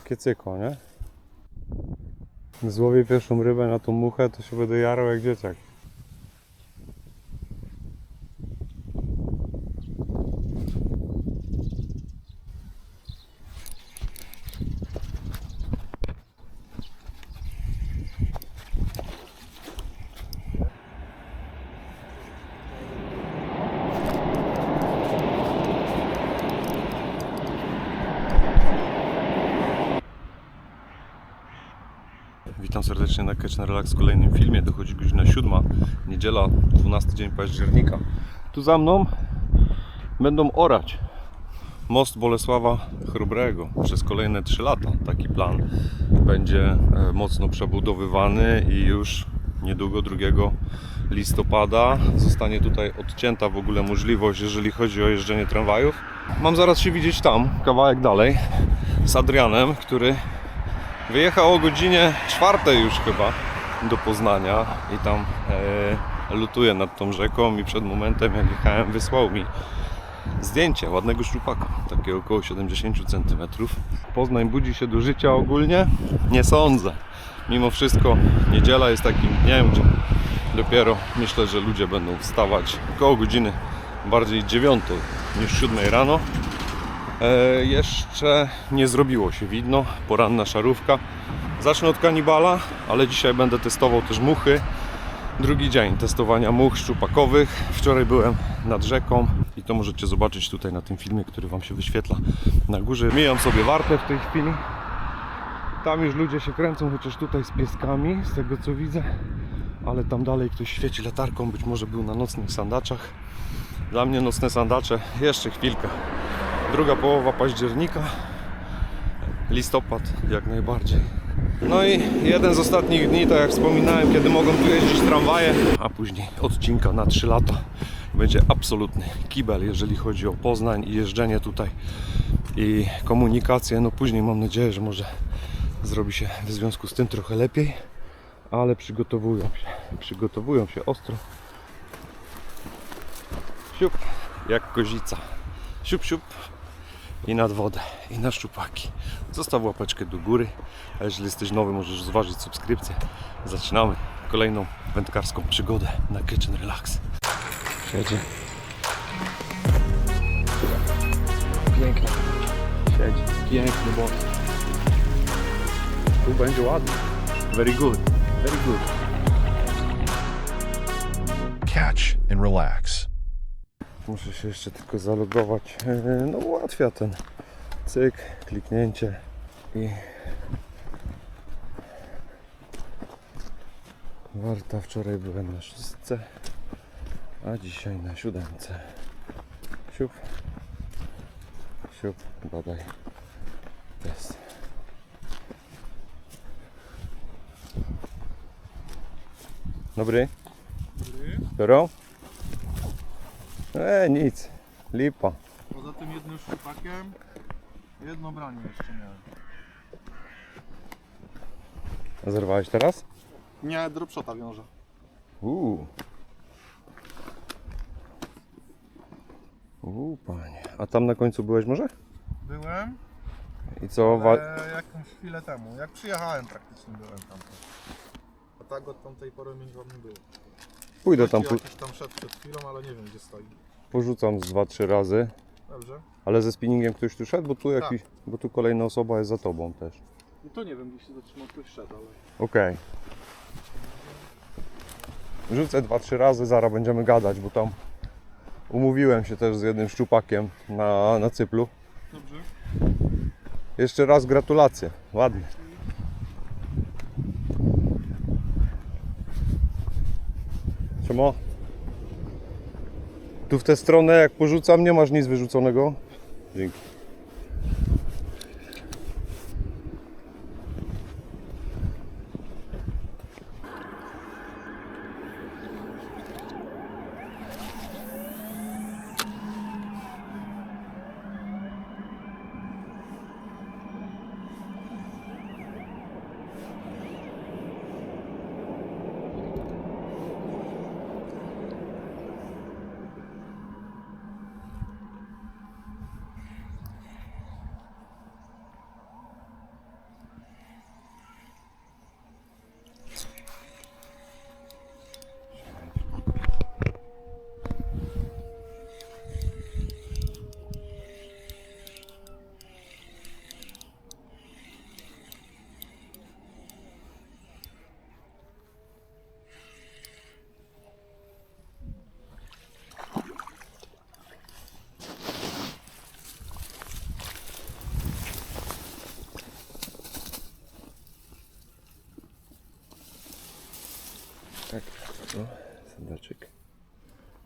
takie cykło, nie? Złowię pierwszą rybę na tą muchę, to się będę jarał jak dzieciak. Serdecznie na Catch and Relax w kolejnym filmie. Dochodzi godzina 7, niedziela, 12 dzień października. Tu za mną będą orać most Bolesława Chrobrego przez kolejne 3 lata. Taki plan będzie e, mocno przebudowywany i już niedługo 2 listopada zostanie tutaj odcięta w ogóle możliwość, jeżeli chodzi o jeżdżenie tramwajów. Mam zaraz się widzieć tam, kawałek dalej, z Adrianem, który Wyjechał o godzinie czwartej już chyba do Poznania i tam e, lutuje nad tą rzeką i przed momentem jak jechałem wysłał mi zdjęcie ładnego szczupaka, takie około 70 cm. Poznań budzi się do życia ogólnie? Nie sądzę. Mimo wszystko niedziela jest takim dniem, gdzie dopiero myślę, że ludzie będą wstawać około godziny bardziej 9 niż 7 rano. E, jeszcze nie zrobiło się widno, poranna szarówka. Zacznę od kanibala, ale dzisiaj będę testował też muchy. Drugi dzień testowania much szczupakowych. Wczoraj byłem nad rzeką i to możecie zobaczyć tutaj na tym filmie, który Wam się wyświetla na górze. Mijam sobie wartę w tej chwili. Tam już ludzie się kręcą, chociaż tutaj z pieskami, z tego co widzę. Ale tam dalej ktoś świeci latarką, być może był na nocnych sandaczach. Dla mnie nocne sandacze jeszcze chwilkę druga połowa października, listopad jak najbardziej. No i jeden z ostatnich dni, tak jak wspominałem, kiedy mogą tu jeździć tramwaje, a później odcinka na 3 lata. Będzie absolutny kibel, jeżeli chodzi o Poznań i jeżdżenie tutaj i komunikację. No później mam nadzieję, że może zrobi się w związku z tym trochę lepiej, ale przygotowują się, przygotowują się ostro. Siup, jak kozica. Siup, siup i nad wodę, i na szczupaki. Zostaw łapeczkę do góry, a jeżeli jesteś nowy, możesz zważyć subskrypcję. Zaczynamy kolejną wędkarską przygodę na Kitchen Relax. Siedzi. Pięknie, Siedzi. piękny bot. Tu będzie ładnie. Very good. Very good. catch and relax. Muszę się jeszcze tylko zalogować. Eee, No ułatwia ten cyk, kliknięcie i Warta wczoraj byłem na szóstce, a dzisiaj na siódemce. Siup, siup, badaj. Jest. Dobry. Biorą? E, nic. Lipa. Poza tym jednym szczupakiem, jedno branie jeszcze miałem. Zerwałeś teraz? Nie, dropshota wiąże. Uuu. Uuu, panie. A tam na końcu byłeś może? Byłem, I co? Wa- ale jakąś chwilę temu. Jak przyjechałem praktycznie byłem tam. A tak od tamtej pory mnie wam nie było. Pójdę tam, po- jakiś tam szedł przed chwilą, ale nie wiem gdzie stoi. porzucam z 2-3 razy. Dobrze? Ale ze spinningiem ktoś tu szedł, bo tu, jakiś, bo tu kolejna osoba jest za tobą też. No to nie wiem gdzie się zatrzymał, ktoś szedł, ale... Okej. Rzucę 2-3 razy, zaraz będziemy gadać, bo tam umówiłem się też z jednym szczupakiem na, na cyplu. Dobrze. Jeszcze raz gratulacje. Ładnie. Siema. Tu w tę stronę jak porzucam nie masz nic wyrzuconego. Dzięki. Tak, o, sandaczek.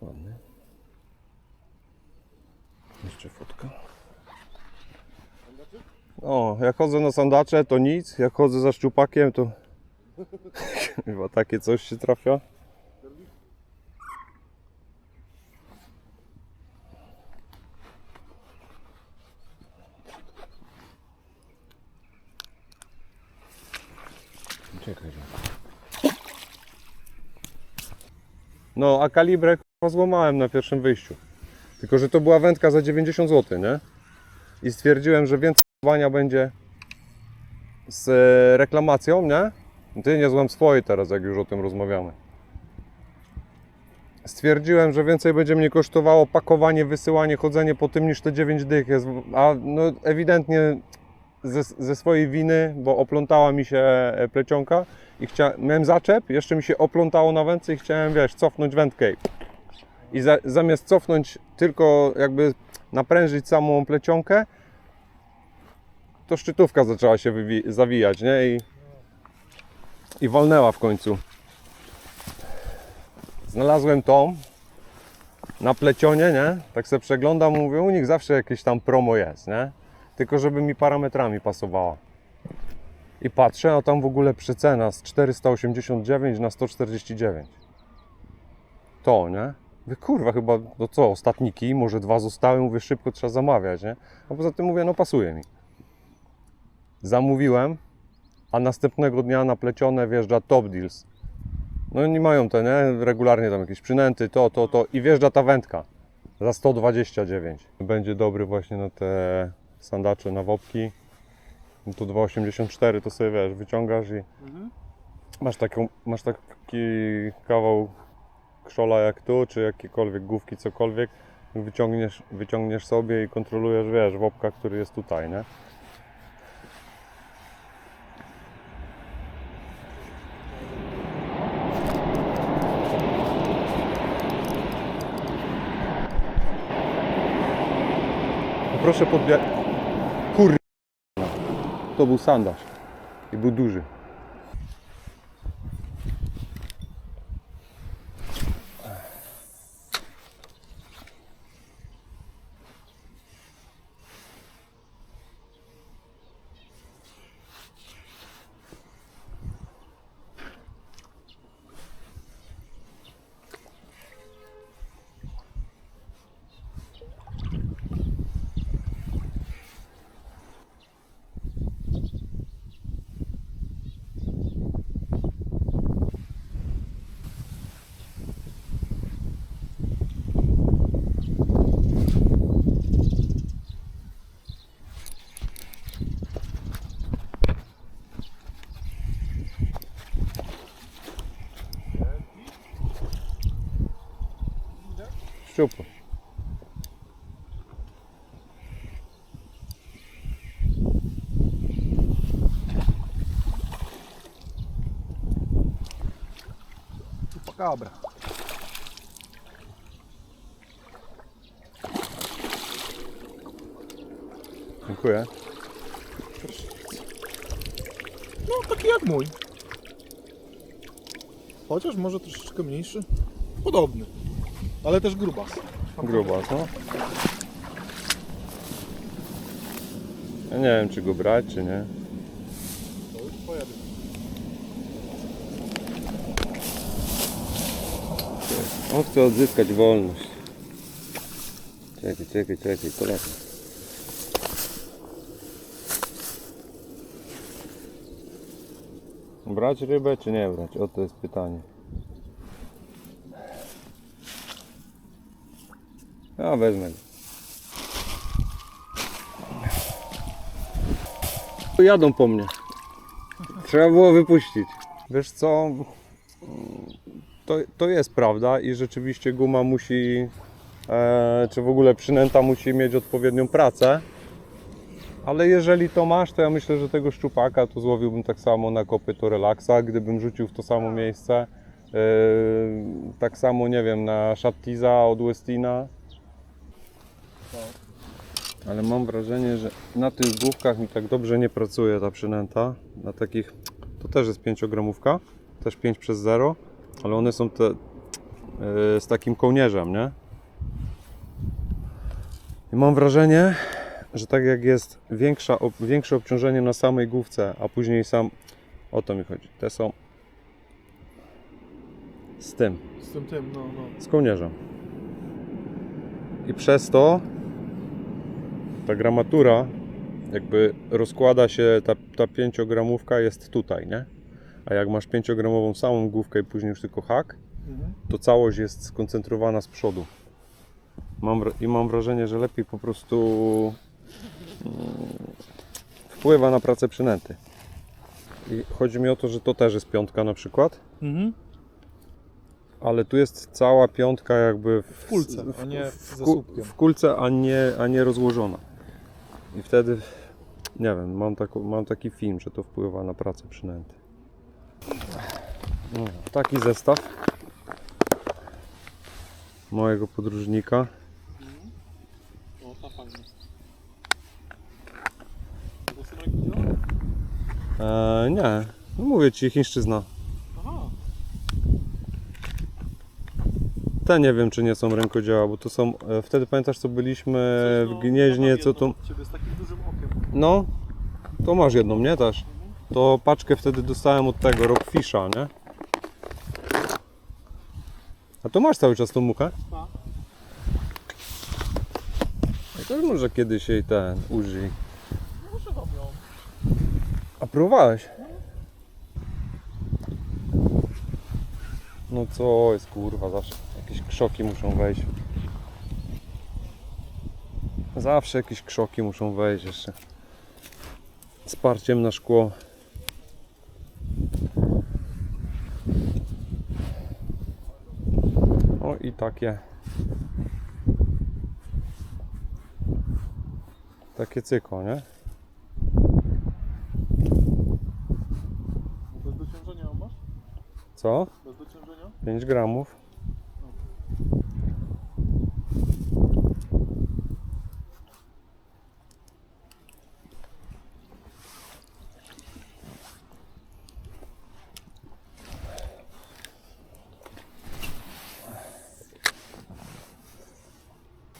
Ładny. Jeszcze fotka. O, jak chodzę na sandacze to nic, jak chodzę za szczupakiem to chyba takie coś się trafia. Czekaj. No, a kalibrę k***a, złamałem na pierwszym wyjściu. Tylko, że to była wędka za 90 zł, nie? I stwierdziłem, że więcej wania będzie z e, reklamacją, nie? Ty nie złam swojej teraz, jak już o tym rozmawiamy. Stwierdziłem, że więcej będzie mnie kosztowało pakowanie, wysyłanie, chodzenie po tym niż te 9 dych jest. A no ewidentnie ze, ze swojej winy, bo oplątała mi się e, plecionka i chcia, miałem zaczep, jeszcze mi się oplątało na wędce i chciałem, wiesz, cofnąć wędkę. I za, zamiast cofnąć tylko jakby naprężyć samą plecionkę, to szczytówka zaczęła się zawijać, nie? I, I w końcu. Znalazłem tą na plecionie, nie? Tak sobie przeglądam, mówię, u nich zawsze jakieś tam promo jest, nie? Tylko żeby mi parametrami pasowała. I patrzę, a tam w ogóle przecena z 489 na 149. To, nie? Mówię, kurwa, chyba, no co, ostatniki, może dwa zostały, mówię, szybko trzeba zamawiać, nie? A poza tym mówię, no pasuje mi. Zamówiłem, a następnego dnia na plecione wjeżdża Top Deals. No oni mają te, nie? Regularnie tam jakieś przynęty, to, to, to i wjeżdża ta wędka za 129. Będzie dobry właśnie na te sandacze, na wopki. No to 2,84 to sobie wiesz, wyciągasz i masz, taką, masz taki kawał krzola jak tu, czy jakiekolwiek główki, cokolwiek, wyciągniesz, wyciągniesz sobie i kontrolujesz, wiesz, wopka, który jest tutaj, nie? Proszę podbierać. Kur... To był sandaż. I był duży. Szczupły. Chupacabra. Dziękuję. No taki jak mój. Chociaż może troszeczkę mniejszy. Podobny. Ale też grubas. Grubas, no. Ja nie wiem, czy go brać, czy nie. To już decyzja. On chce odzyskać wolność. Czekaj, czekaj, czekaj, kolega. Brać rybę, czy nie brać? O to jest pytanie. Ja wezmę. Jadą po mnie. Trzeba było wypuścić. Wiesz co? to, to jest prawda i rzeczywiście guma musi, e, czy w ogóle przynęta musi mieć odpowiednią pracę. Ale jeżeli to masz, to ja myślę, że tego szczupaka to złowiłbym tak samo na kopyto relaksa, gdybym rzucił w to samo miejsce. E, tak samo, nie wiem, na Shattiza od Westina. Ale mam wrażenie, że na tych główkach mi tak dobrze nie pracuje ta przynęta. Na takich, to też jest 5 gramówka, też 5 przez 0 Ale one są te e, z takim kołnierzem, nie? I mam wrażenie, że tak jak jest większa, ob- większe obciążenie na samej główce, a później sam. O to mi chodzi. Te są z tym, Z tym tym, no, no. z kołnierzem. I przez to ta gramatura jakby rozkłada się, ta, ta 5-gramówka jest tutaj, nie? A jak masz 5-gramową samą główkę i później już tylko hak, Mhm. to całość jest skoncentrowana z przodu. Mam, I mam wrażenie, że lepiej po prostu mm, wpływa na pracę przynęty. I chodzi mi o to, że to też jest piątka na przykład, Mhm. ale tu jest cała piątka jakby w, W kulce, a nie w, słupkiem. w kulce, a nie, a nie rozłożona. I wtedy, nie wiem, mam, taką, mam taki film, że to wpływa na pracę przynęty. No, taki zestaw mojego podróżnika. Eee, nie, no mówię ci, chińszczyzna. Te nie wiem, czy nie są rękodzieła, bo to są, e, wtedy pamiętasz co byliśmy w Gnieźnie, co tu... Ciebie z takim dużym okiem. No, to masz jedną, nie też? To paczkę wtedy dostałem od tego Rockfisha, nie? A to masz cały czas tą muchę? Tak. No to może kiedyś jej ten użyj. Muszę ją. A próbowałeś? No co jest kurwa, zawsze jakieś krzoki muszą wejść. Zawsze jakieś krzoki muszą wejść jeszcze. Z parciem na szkło. O i takie. Takie cyko, nie? Bez dociążenia masz? Co? Bez dociążenia? 5 gramów.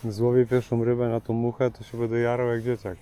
Złowię pierwszą rybę na tą muchę, to się będę jarał jak dzieciak.